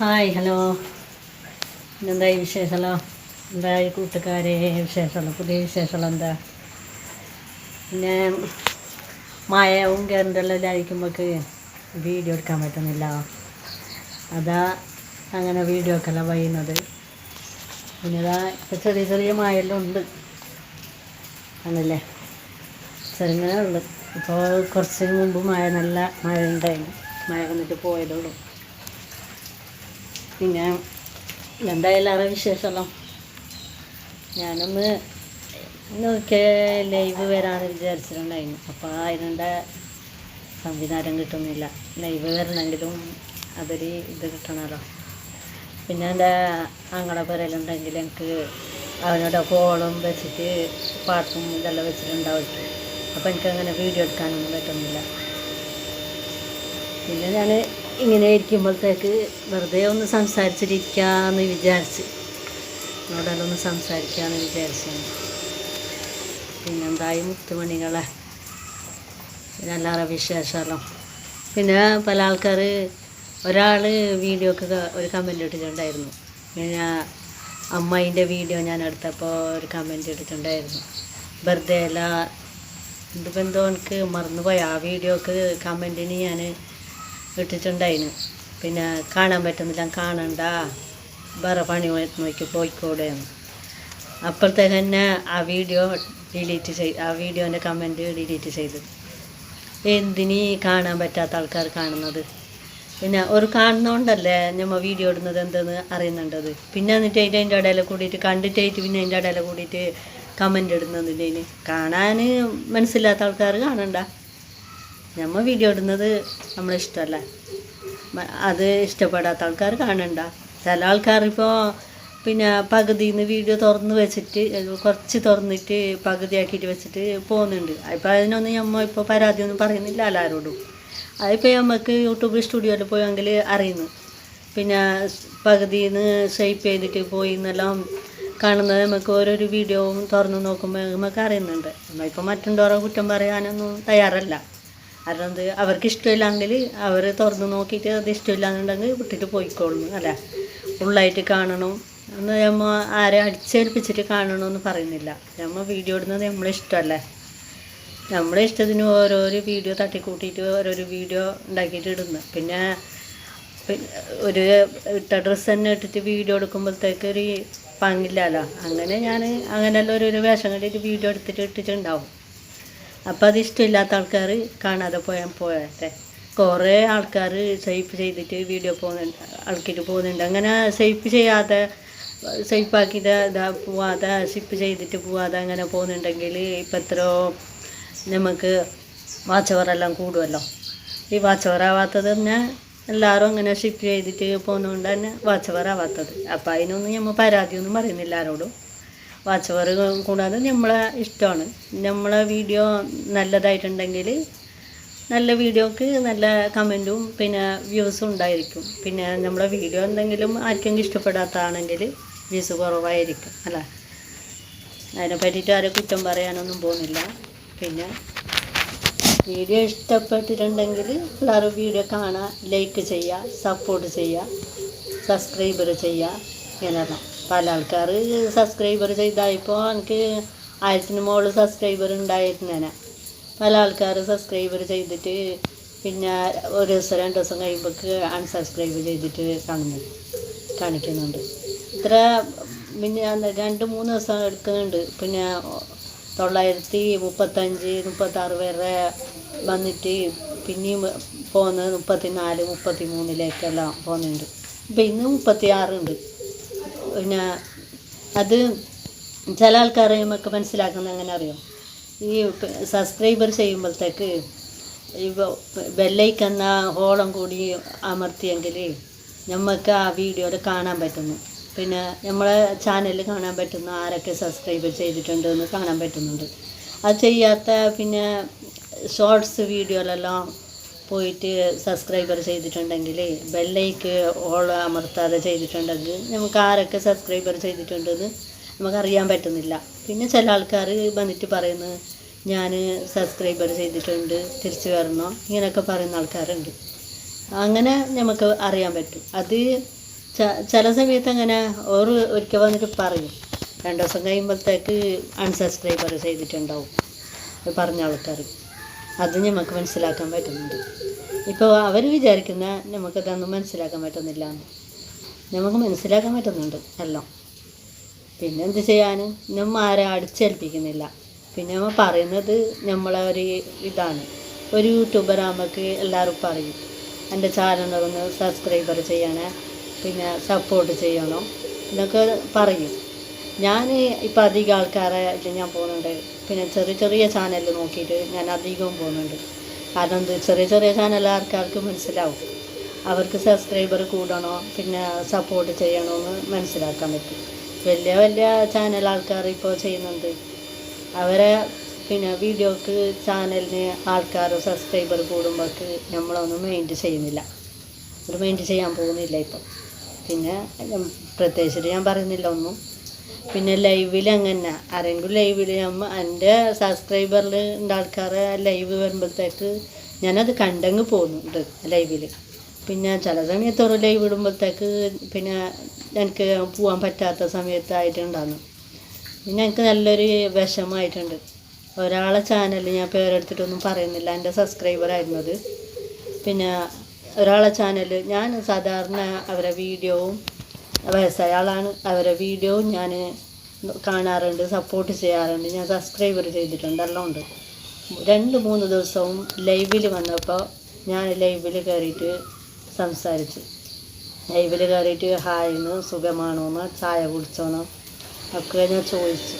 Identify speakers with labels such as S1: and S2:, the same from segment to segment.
S1: Hi hello. എന്തായി വിശേഷമല്ലോ എന്തായി കൂട്ടുകാരെ? വിശേഷമല്ലോ പുതിയ വിശേഷമല്ലോ എന്താ? പിന്നെ മായവും കറണ്ടെല്ലാം ഇതായിരിക്കുമ്പോൾക്ക് വീഡിയോ എടുക്കാൻ പറ്റുന്നില്ല. അതാ അങ്ങനെ വീഡിയോ ഒക്കെ എല്ലാം വയ്യുന്നത് പിന്നെ ഇതാ ഇപ്പം ചെറിയ ചെറിയ മഴയെല്ലാം ഉണ്ട്. ആണല്ലേ? ചെറുങ്ങനെ ഉള്ളു. ഇപ്പോൾ കുറച്ച് മുമ്പ് മഴ നല്ല മഴ ഉണ്ടായിരുന്നു. മഴ വന്നിട്ട് പോയതുള്ളൂ പിന്നെ എന്തായാലും അറിയ വിശേഷമല്ലോ. ഞാനൊന്ന് ഇന്നൊക്കെ ലൈവ് വരാമെന്ന് വിചാരിച്ചിട്ടുണ്ടായിരുന്നു. അപ്പോൾ അതിനുള്ള സംവിധാനം കിട്ടുന്നില്ല. ലൈവ് വരണമെങ്കിലും അതൊരു ഇത് കിട്ടണമല്ലോ പിന്നെ എന്റെ ആങ്ങളെ പറയലുണ്ടെങ്കിൽ എനിക്ക് അവനോട് കോളും വെച്ചിട്ട് പാട്ടും ഇതെല്ലാം വെച്ചിട്ടുണ്ടാവും. അപ്പോൾ എനിക്കങ്ങനെ വീഡിയോ എടുക്കാനൊന്നും പറ്റുന്നില്ല. പിന്നെ ഞാൻ ഇങ്ങനെ ഇരിക്കുമ്പോഴത്തേക്ക് വെറുതെ ഒന്ന് സംസാരിച്ചിരിക്കാമെന്ന് വിചാരിച്ച്. എന്നോടെല്ലാം ഒന്ന് സംസാരിക്കാമെന്ന് വിചാരിച്ചു. പിന്നെന്തായി മുത്തുമണികളെ? പിന്നെ എല്ലാവരുടെ വിശേഷമല്ലോ. പിന്നെ പല ആൾക്കാർ ഒരാൾ വീഡിയോക്ക് ഒരു കമന്റ് ഇട്ടിട്ടുണ്ടായിരുന്നു. പിന്നെ അമ്മയിന്റെ വീഡിയോ ഞാൻ എടുത്തപ്പോൾ ഒരു കമന്റ് ഇട്ടിട്ടുണ്ടായിരുന്നു. വെറുതെ അല്ല ഇതിപ്പോൾ എനിക്ക് മറന്നുപോയി. ആ വീഡിയോക്ക് കമന്റിന് ഞാൻ ഇട്ടിട്ടുണ്ടായിരുന്നു പിന്നെ കാണാൻ പറ്റുന്നില്ല കാണണ്ട. വേറെ പണി നോക്കി പോയിക്കോടെ. അപ്പോഴത്തേക്ക് തന്നെ ആ വീഡിയോ ഡിലീറ്റ് ചെയ്ത് ആ വീഡിയോന്റെ കമന്റ് ഡിലീറ്റ് ചെയ്തു. എന്തിനി കാണാൻ പറ്റാത്ത ആൾക്കാർ കാണുന്നത്? പിന്നെ ഒരു കാണുന്നതുകൊണ്ടല്ലേ നമ്മൾ വീഡിയോ ഇടുന്നത് എന്തെന്ന് അറിയുന്നുണ്ടത് പിന്നെ എന്നിട്ട് അതിന്റെ അതിന്റെ ഇടയിൽ കൂടിയിട്ട് കണ്ടിട്ടായിട്ട് പിന്നെ അതിന്റെ ഇടയിൽ കൂടിയിട്ട് കമന്റ് ഇടുന്നതിന്റെ കാണാൻ മനസ്സിലാത്ത ആൾക്കാർ കാണണ്ട. നമ്മൾ വീഡിയോ ഇടുന്നത് നമ്മളിഷ്ടമല്ല അത് ഇഷ്ടപ്പെടാത്ത ആൾക്കാർ കാണണ്ട. ചില ആൾക്കാർ ഇപ്പോൾ പിന്നെ പകുതിയിൽ നിന്ന് വീഡിയോ തുറന്ന് വെച്ചിട്ട് കുറച്ച് തുറന്നിട്ട് പകുതിയാക്കിയിട്ട് വെച്ചിട്ട് പോകുന്നുണ്ട്. അപ്പോൾ അതിനൊന്നും നമ്മൾ ഇപ്പോൾ പരാതിയൊന്നും പറയുന്നില്ല എല്ലാവരോടും അതിപ്പോൾ നമുക്ക് യൂട്യൂബ് സ്റ്റുഡിയോയിൽ പോയെങ്കിൽ അറിയുന്നു. പിന്നെ പകുതിയിൽ നിന്ന് ഷേപ്പ് ചെയ്തിട്ട് പോയി എന്നെല്ലാം കാണുന്നത് നമുക്ക് ഓരോരു വീഡിയോവും തുറന്ന് നോക്കുമ്പോൾ നമുക്ക് അറിയുന്നുണ്ട്. നമ്മളിപ്പോൾ മറ്റുള്ളവരെ കുറ്റം പറയാനൊന്നും തയ്യാറല്ല. കാരണം എന്ത് അവർക്ക് ഇഷ്ടമില്ലെങ്കിൽ അവർ തുറന്ന് നോക്കിയിട്ട് അത് ഇഷ്ടമില്ലാന്നുണ്ടെങ്കിൽ വിട്ടിട്ട് പോയിക്കോളുന്നു അല്ലേ? ഫുള്ളായിട്ട് കാണണം. എന്ന് നമ്മൾ ആരെ അടിച്ചേൽപ്പിച്ചിട്ട് കാണണമെന്ന് പറയുന്നില്ല. നമ്മൾ വീഡിയോ ഇടുന്നത് നമ്മളെ ഇഷ്ടമല്ലേ നമ്മളെ ഇഷ്ടത്തിന് ഓരോരോ വീഡിയോ തട്ടിക്കൂട്ടിയിട്ട് ഓരോരോ വീഡിയോ ഉണ്ടാക്കിയിട്ട് ഇടുന്നു. പിന്നെ ഒരു ഇട്ട ഡ്രസ്സ് തന്നെ ഇട്ടിട്ട് വീഡിയോ എടുക്കുമ്പോഴത്തേക്ക് ഒരു പങ്കില്ലല്ലോ. അങ്ങനെ ഞാൻ അങ്ങനെയല്ല ഒരു വേഷം കണ്ടിട്ട് വീഡിയോ എടുത്തിട്ട് ഇട്ടിട്ടുണ്ടാവും. അപ്പം അത് ഇഷ്ടമില്ലാത്ത ആൾക്കാർ കാണാതെ പോയാൽ പോയട്ടെ. കുറേ ആൾക്കാർ സേഫ് ചെയ്തിട്ട് വീഡിയോ പോകുന്നുണ്ട് ആൾക്കിട്ട് പോകുന്നുണ്ട്. അങ്ങനെ സേഫ് ചെയ്യാതെ സേഫാക്കിയിട്ട് ഇതാ പോവാതെ സിപ്പ് ചെയ്തിട്ട് പോവാതെ അങ്ങനെ പോകുന്നുണ്ടെങ്കിൽ ഇപ്പം എത്രയോ നമുക്ക് വാച്ചവറെല്ലാം കൂടുമല്ലോ ഈ വാച്ചവറാവാത്തത് തന്നെ എല്ലാവരും അങ്ങനെ ഷിപ്പ് ചെയ്തിട്ട് പോകുന്നതുകൊണ്ട് തന്നെ വാച്ചവറാവാത്തത്. അപ്പം അതിനൊന്നും നമ്മൾ പരാതിയൊന്നും പറയുന്നില്ല ആരോടും. വാച്ചവർ കൂടാതെ നമ്മളെ ഇഷ്ടമാണ്. നമ്മളെ വീഡിയോ നല്ലതായിട്ടുണ്ടെങ്കിൽ നല്ല വീഡിയോക്ക് നല്ല കമന്റും പിന്നെ വ്യൂസും ഉണ്ടായിരിക്കും. പിന്നെ നമ്മളെ വീഡിയോ എന്തെങ്കിലും ആർക്കെങ്കിലും ഇഷ്ടപ്പെടാത്തതാണെങ്കിൽ വ്യൂസ് കുറവായിരിക്കും അല്ല? അതിനെ പറ്റിയിട്ട് ആരെ കുറ്റം പറയാനൊന്നും പോകുന്നില്ല. പിന്നെ വീഡിയോ ഇഷ്ടപ്പെട്ടിട്ടുണ്ടെങ്കിൽ എല്ലാവരും വീഡിയോ കാണുക ലൈക്ക് ചെയ്യുക സപ്പോർട്ട് ചെയ്യുക സബ്സ്ക്രൈബർ ചെയ്യുക ഇങ്ങനെയെല്ലാം. പല ആൾക്കാർ സബ്സ്ക്രൈബർ ചെയ്തായപ്പോൾ എനിക്ക് ആയിരത്തിന് മുകളിൽ സബ്സ്ക്രൈബർ ഉണ്ടായിരുന്നേനെ. പല ആൾക്കാർ സബ്സ്ക്രൈബർ ചെയ്തിട്ട് പിന്നെ ഒരു ദിവസം രണ്ട് ദിവസം കഴിയുമ്പോൾക്ക് അൺസബ്സ്ക്രൈബ് ചെയ്തിട്ട് കാണുന്നു കാണിക്കുന്നുണ്ട്. ഇത്ര പിന്നെ രണ്ട് മൂന്ന് ദിവസം എടുക്കുന്നുണ്ട്. പിന്നെ തൊള്ളായിരത്തി മുപ്പത്തഞ്ച് മുപ്പത്താറ് പേരെ വന്നിട്ട് പിന്നെയും പോകുന്നത് മുപ്പത്തിനാല് മുപ്പത്തി മൂന്നിലേക്കെല്ലാം പോകുന്നുണ്ട് ഇപ്പം ഇന്ന് മുപ്പത്തി ആറുണ്ട് പിന്നെ അത് ചില ആൾക്കാരെ നമുക്ക് മനസ്സിലാക്കുന്ന എങ്ങനെ അറിയോ? ഈ സബ്സ്ക്രൈബർ ചെയ്യുമ്പോഴത്തേക്ക് ഈ ബെല്ലൈക്കെന്ന ഹോളം കൂടി അമർത്തിയെങ്കിൽ നമുക്ക് ആ വീഡിയോയിൽ കാണാൻ പറ്റുന്നു. പിന്നെ നമ്മളെ ചാനലിൽ കാണാൻ പറ്റുന്ന ആരൊക്കെ സബ്സ്ക്രൈബ് ചെയ്തിട്ടുണ്ട് എന്ന് കാണാൻ പറ്റുന്നുണ്ട്. അത് ചെയ്യാത്ത പിന്നെ ഷോർട്സ് വീഡിയോയിലെല്ലാം പോയിട്ട് സബ്സ്ക്രൈബർ ചെയ്തിട്ടുണ്ടെങ്കിൽ ബെല്ലൈക്ക് ഓൾ അമർത്താതെ ചെയ്തിട്ടുണ്ടെങ്കിൽ നമുക്ക് ആരൊക്കെ സബ്സ്ക്രൈബർ ചെയ്തിട്ടുണ്ടെന്ന് നമുക്കറിയാൻ പറ്റുന്നില്ല. പിന്നെ ചില ആൾക്കാർ വന്നിട്ട് പറയുന്നത് ഞാൻ സബ്സ്ക്രൈബർ ചെയ്തിട്ടുണ്ട് തിരിച്ചു വരണോ? ഇങ്ങനെയൊക്കെ പറയുന്ന ആൾക്കാരുണ്ട്. അങ്ങനെ നമുക്ക് അറിയാൻ പറ്റും. അത് ചില സമയത്ത് അങ്ങനെ ഓറ് ഒരിക്കൽ വന്നിട്ട് പറയും. രണ്ട് ദിവസം കഴിയുമ്പോഴത്തേക്ക് അൺസബ്സ്ക്രൈബർ ചെയ്തിട്ടുണ്ടാവും. പറഞ്ഞ ആൾക്കാർ അത് നമുക്ക് മനസ്സിലാക്കാൻ പറ്റുന്നുണ്ട്. ഇപ്പോൾ അവർ വിചാരിക്കുന്ന നമുക്കതൊന്നും മനസ്സിലാക്കാൻ പറ്റുന്നില്ല. നമുക്ക് മനസ്സിലാക്കാൻ പറ്റുന്നുണ്ട് എല്ലാം. പിന്നെ എന്ത് ചെയ്യാൻ നമ്മൾ ആരെ അടിച്ചേൽപ്പിക്കുന്നില്ല. പിന്നെ നമ്മൾ പറയുന്നത് നമ്മളെ ഒരു ഇതാണ്. ഒരു യൂട്യൂബർ എല്ലാവരും പറയും എന്റെ ചാനലൊന്ന് സബ്സ്ക്രൈബർ ചെയ്യണേ പിന്നെ സപ്പോർട്ട് ചെയ്യണം എന്നൊക്കെ പറയും. ഞാൻ ഇപ്പം അധികം ആൾക്കാരെ ഞാൻ പോകുന്നുണ്ട് പിന്നെ ചെറിയ ചെറിയ ചാനൽ നോക്കിയിട്ട് ഞാൻ അധികവും പോകുന്നുണ്ട്. കാരണം എന്ത്? ചെറിയ ചെറിയ ചാനൽ ആൾക്കാർക്ക് മനസ്സിലാവും. അവർക്ക് സബ്സ്ക്രൈബർ കൂടണോ? പിന്നെ സപ്പോർട്ട് ചെയ്യണമെന്ന് മനസ്സിലാക്കാൻ പറ്റും. വലിയ വലിയ ചാനൽ ആൾക്കാർ ഇപ്പോൾ ചെയ്യുന്നുണ്ട്. അവരെ പിന്നെ വീഡിയോക്ക് ചാനലിന് ആൾക്കാർ സബ്സ്ക്രൈബർ കൂടുമ്പോൾക്ക് നമ്മളൊന്നും മെയിന്റ് ചെയ്യുന്നില്ല. ഒരു മെയിന്റ് ചെയ്യാൻ പോകുന്നില്ല ഇപ്പം പിന്നെ പ്രത്യേകിച്ചിട്ട് ഞാൻ പറയുന്നില്ല ഒന്നും. പിന്നെ ലൈവിൽ അങ്ങനെ ആരെങ്കിലും ലൈവിൽ നമ്മ എന്റെ സബ്സ്ക്രൈബറിൽ ഉണ്ട് ആൾക്കാരെ ലൈവ് വരുമ്പോഴത്തേക്ക് ഞാനത് കണ്ടങ്ങ് പോകുന്നുണ്ട് ലൈവിൽ പിന്നെ ചില സമയത്ത് ഒരു ലൈവ് ഇടുമ്പോഴത്തേക്ക് പിന്നെ എനിക്ക് പോകാൻ പറ്റാത്ത സമയത്തായിട്ടുണ്ടാകുന്നു പിന്നെ എനിക്ക് നല്ലൊരു വിഷമമായിട്ടുണ്ട് ഒരാളെ ചാനൽ ഞാൻ പേരെടുത്തിട്ടൊന്നും പറയുന്നില്ല. എന്റെ സബ്സ്ക്രൈബർ ആയിരുന്നത് പിന്നെ ഒരാളെ ചാനൽ ഞാൻ സാധാരണ അവരെ വീഡിയോവും വയസ്സായ ആളാണ്. അവരെ വീഡിയോ ഞാൻ കാണാറുണ്ട് സപ്പോർട്ട് ചെയ്യാറുണ്ട്. ഞാൻ സബ്സ്ക്രൈബർ ചെയ്തിട്ടുണ്ട് എല്ലാം ഉണ്ട്. രണ്ട് മൂന്ന് ദിവസവും ലൈവിൽ വന്നപ്പോൾ ഞാൻ ലൈവിൽ കയറിയിട്ട് സംസാരിച്ചു. ലൈവിൽ കയറിയിട്ട് ഹായിന്ന് സുഖമാണോന്ന് ചായ കുടിച്ചോന്നോ ഒക്കെ ഞാൻ ചോദിച്ചു.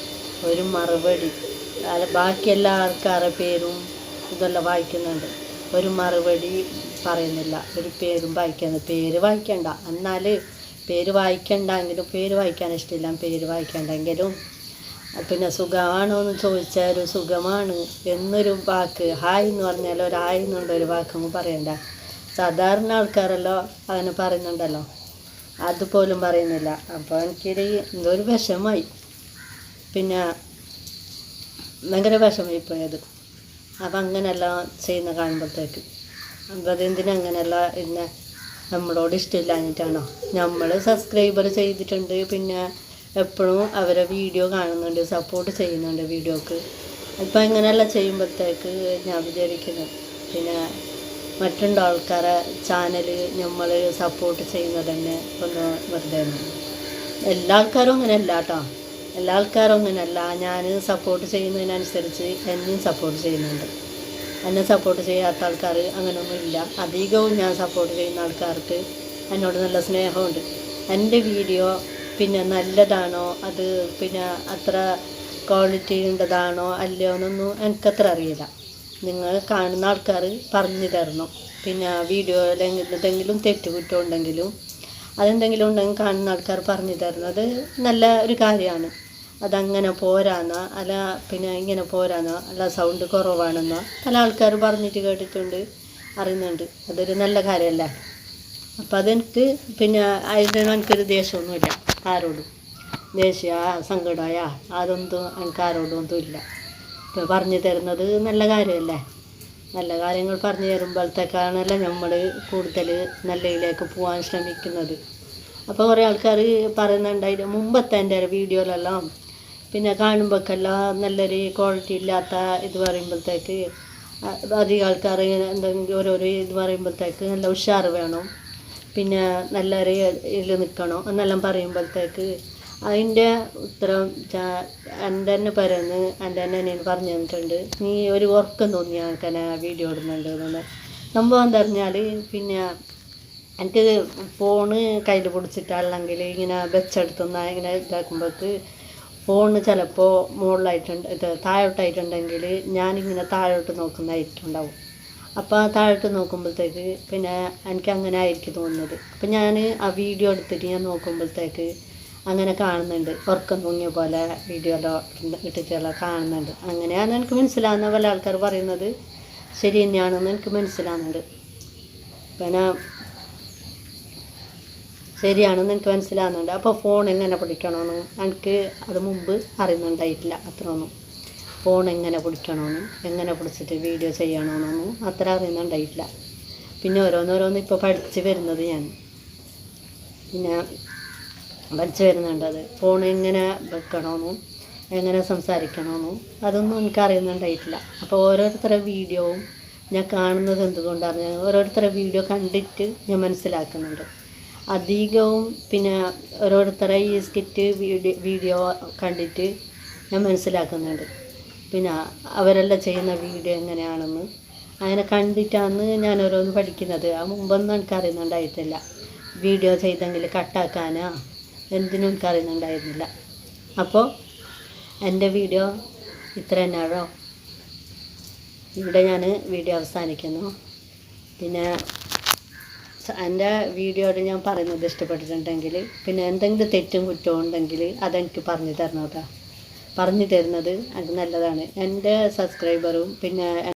S1: ഒരു മറുപടി. ബാക്കി എല്ലാ ആൾക്കാരുടെ പേരും ഇതെല്ലാം വായിക്കുന്നുണ്ട്. ഒരു മറുപടി പറയുന്നില്ല. ഒരു പേരും വായിക്കുന്നത് പേര് വായിക്കണ്ട. എന്നാൽ പേര് വായിക്കണ്ടെങ്കിലും പേര് വായിക്കാൻ ഇഷ്ടമില്ല. പേര് വായിക്കണ്ടെങ്കിലും പിന്നെ സുഖമാണോ എന്ന് ചോദിച്ചാൽ ഒരു സുഖമാണ്. എന്നൊരു വാക്ക് ഹായ് എന്ന് പറഞ്ഞാൽ ഒരു ഹായ് എന്നുള്ള ഒരു വാക്കങ്ങ് പറയണ്ട. സാധാരണ ആൾക്കാരല്ലോ അങ്ങനെ പറയുന്നുണ്ടല്ലോ. അതുപോലും പറയുന്നില്ല. അപ്പോൾ എനിക്കൊരു എന്തോ ഒരു വിഷമമായി പിന്നെ ഭയങ്കര വിഷമായി പോയത്. അപ്പം അങ്ങനെയെല്ലാം ചെയ്യുന്ന കാണുമ്പോഴത്തേക്ക്. അപ്പം അതെന്തിനങ്ങനെയല്ല പിന്നെ നമ്മളോട് ഇഷ്ടമില്ലാഞ്ഞിട്ടാണോ? നമ്മൾ സബ്സ്ക്രൈബർ ചെയ്തിട്ടുണ്ട് പിന്നെ എപ്പോഴും അവരെ വീഡിയോ കാണുന്നുണ്ട് സപ്പോർട്ട് ചെയ്യുന്നുണ്ട് വീഡിയോക്ക് ഇപ്പം ഇങ്ങനെയല്ല ചെയ്യുമ്പോഴത്തേക്ക് ഞാൻ വിചാരിക്കുന്നു. പിന്നെ മറ്റുള്ള ആൾക്കാരെ ചാനൽ നമ്മൾ സപ്പോർട്ട് ചെയ്യുന്നത് തന്നെ ഒന്ന് വെറുതെ. എല്ലാ ആൾക്കാരും അങ്ങനെയല്ല കേട്ടോ എല്ലാ ആൾക്കാരും അങ്ങനെയല്ല. ഞാൻ സപ്പോർട്ട് ചെയ്യുന്നതിനനുസരിച്ച് എന്നെയും സപ്പോർട്ട് ചെയ്യുന്നുണ്ട്. എന്നെ സപ്പോർട്ട് ചെയ്യാത്ത ആൾക്കാർ അങ്ങനെയൊന്നും ഇല്ല. അധികവും ഞാൻ സപ്പോർട്ട് ചെയ്യുന്ന ആൾക്കാർക്ക് എന്നോട് നല്ല സ്നേഹമുണ്ട്. എന്റെ വീഡിയോ പിന്നെ നല്ലതാണോ? അത് പിന്നെ അത്ര ക്വാളിറ്റി ഉള്ളതാണോ? അല്ലയോ എന്നൊന്നും എനിക്കത്ര അറിയില്ല. നിങ്ങൾ കാണുന്ന ആൾക്കാർ പറഞ്ഞു തരണം. പിന്നെ വീഡിയോയിൽ എന്തെങ്കിലും തെറ്റുകുറ്റം ഉണ്ടെങ്കിലും അതെന്തെങ്കിലും ഉണ്ടെങ്കിൽ കാണുന്ന ആൾക്കാർ പറഞ്ഞു തരുന്നത് നല്ല ഒരു കാര്യമാണ്. അതങ്ങനെ പോരാന്നോ അല്ല പിന്നെ ഇങ്ങനെ പോരാന്നോ അല്ല സൗണ്ട് കുറവാണെന്നോ പല ആൾക്കാർ പറഞ്ഞിട്ട് കേട്ടിട്ടുണ്ട് അറിയുന്നുണ്ട്. അതൊരു നല്ല കാര്യമല്ല അപ്പം അതെനിക്ക് പിന്നെ അതിന് എനിക്കൊരു ദേഷ്യമൊന്നുമില്ല ആരോടും. ദേഷ്യ സങ്കടമായ അതൊന്നും എനിക്ക് ഒന്നും ഇല്ല ഇപ്പം പറഞ്ഞു തരുന്നത് നല്ല കാര്യമല്ലേ? നല്ല കാര്യങ്ങൾ പറഞ്ഞു തരുമ്പോഴത്തേക്കാണല്ലോ നമ്മൾ കൂടുതൽ നല്ലയിലേക്ക് പോകാൻ ശ്രമിക്കുന്നത്. അപ്പോൾ കുറേ ആൾക്കാർ പറയുന്നുണ്ടായിരുന്നു മുമ്പത്തെ എന്റെ വീഡിയോയിലെല്ലാം പിന്നെ കാണുമ്പോഴേക്കെല്ലാം നല്ലൊരു ക്വാളിറ്റി ഇല്ലാത്ത ഇത് പറയുമ്പോഴത്തേക്ക് അധികം ആൾക്കാർ എന്തെങ്കിലും ഓരോരോ ഇത് പറയുമ്പോഴത്തേക്ക് നല്ല ഉഷാറ് വേണം. പിന്നെ നല്ലൊരു ഇതിൽ നിൽക്കണം എന്നെല്ലാം പറയുമ്പോഴത്തേക്ക് അതിന്റെ ഉത്തരം എന്റെ തന്നെ പറയുന്നത് എന്റെ തന്നെ എന്നെ പറഞ്ഞു തന്നിട്ടുണ്ട്. നീ ഒരു ഉറക്കം തോന്നി ഞങ്ങൾക്ക് തന്നെ വീഡിയോ ഇടുന്നുണ്ട് എന്നുള്ളത് സംഭവം എന്താ പിന്നെ എനിക്ക് ഫോണ് കയ്യിൽ പിടിച്ചിട്ടല്ലെങ്കിൽ ഇങ്ങനെ ബെച്ചെടുത്തുനിന്ന് ഇങ്ങനെ ഇതാക്കുമ്പോഴേക്ക് ഫോണ് ചിലപ്പോൾ മുകളിലായിട്ടുണ്ട് ഇത് താഴോട്ടായിട്ടുണ്ടെങ്കിൽ ഞാനിങ്ങനെ താഴോട്ട് നോക്കുന്നതായിട്ടുണ്ടാവും. അപ്പോൾ താഴോട്ട് നോക്കുമ്പോഴത്തേക്ക് പിന്നെ എനിക്ക് അങ്ങനെ ആയിരിക്കും തോന്നുന്നത്. അപ്പം ഞാൻ ആ വീഡിയോ എടുത്തിട്ട് ഞാൻ നോക്കുമ്പോഴത്തേക്ക് അങ്ങനെ കാണുന്നുണ്ട്. ഉറക്കം തൂങ്ങിയ പോലെ വീഡിയോയിലോ ഇട്ടിട്ടുള്ള കാണുന്നുണ്ട്. അങ്ങനെയാണ് എനിക്ക് മനസ്സിലാകുന്ന പല ആൾക്കാർ പറയുന്നത് ശരി തന്നെയാണെന്ന് എനിക്ക് മനസ്സിലാകുന്നുണ്ട് പിന്നെ ശരിയാണെന്ന് എനിക്ക് മനസ്സിലാകുന്നുണ്ട് അപ്പോൾ ഫോൺ എങ്ങനെ പിടിക്കണമെന്ന് എനിക്ക് അത് മുമ്പ് അറിയുന്നുണ്ടായിട്ടില്ല. അത്രയൊന്നും ഫോൺ എങ്ങനെ പിടിക്കണമെന്നും എങ്ങനെ പിടിച്ചിട്ട് വീഡിയോ ചെയ്യണമെന്നൊന്നും അത്ര അറിയുന്നുണ്ടായിട്ടില്ല. പിന്നെ ഓരോന്നോരോന്ന് ഇപ്പോൾ പഠിച്ച് വരുന്നത് ഞാൻ. പിന്നെ പഠിച്ച് വരുന്നുണ്ട് അത്. ഫോൺ എങ്ങനെ വെക്കണമെന്നും എങ്ങനെ സംസാരിക്കണമെന്നും അതൊന്നും എനിക്ക് അറിയുന്നുണ്ടായിട്ടില്ല. അപ്പോൾ ഓരോരുത്തരുടെ വീഡിയോവും ഞാൻ കാണുന്നത് എന്തുകൊണ്ടാണ് ഓരോരുത്തരുടെ വീഡിയോ കണ്ടിട്ട് ഞാൻ മനസ്സിലാക്കുന്നുണ്ട്. അധികവും പിന്നെ ഓരോരുത്തരെ ഈ സ്കിറ്റ് വീഡിയോ വീഡിയോ കണ്ടിട്ട് ഞാൻ മനസ്സിലാക്കുന്നുണ്ട്. പിന്നെ അവരെല്ലാം ചെയ്യുന്ന വീഡിയോ എങ്ങനെയാണെന്ന്. അങ്ങനെ കണ്ടിട്ടാണ് ഞാൻ ഓരോന്ന് പഠിക്കുന്നത്. ആ മുമ്പൊന്നും എനിക്ക് അറിയുന്നുണ്ടായിട്ടില്ല വീഡിയോ ചെയ്തെങ്കിൽ കട്ടാക്കാനാ എന്തിനും എനിക്ക് അറിയുന്നുണ്ടായിരുന്നില്ല അപ്പോൾ എന്റെ വീഡിയോ ഇത്ര തന്നെയാണോ? ഇവിടെ ഞാൻ വീഡിയോ അവസാനിക്കുന്നു. പിന്നെ എന്റെ വീഡിയോയോട് ഞാൻ പറയുന്നത് ഇഷ്ടപ്പെട്ടിട്ടുണ്ടെങ്കിൽ പിന്നെ എന്തെങ്കിലും തെറ്റും കുറ്റവും ഉണ്ടെങ്കിൽ അതെനിക്ക് പറഞ്ഞു തരണം കേട്ടോ പറഞ്ഞു തരുന്നത് അത് നല്ലതാണ്. എന്റെ സബ്സ്ക്രൈബറും പിന്നെ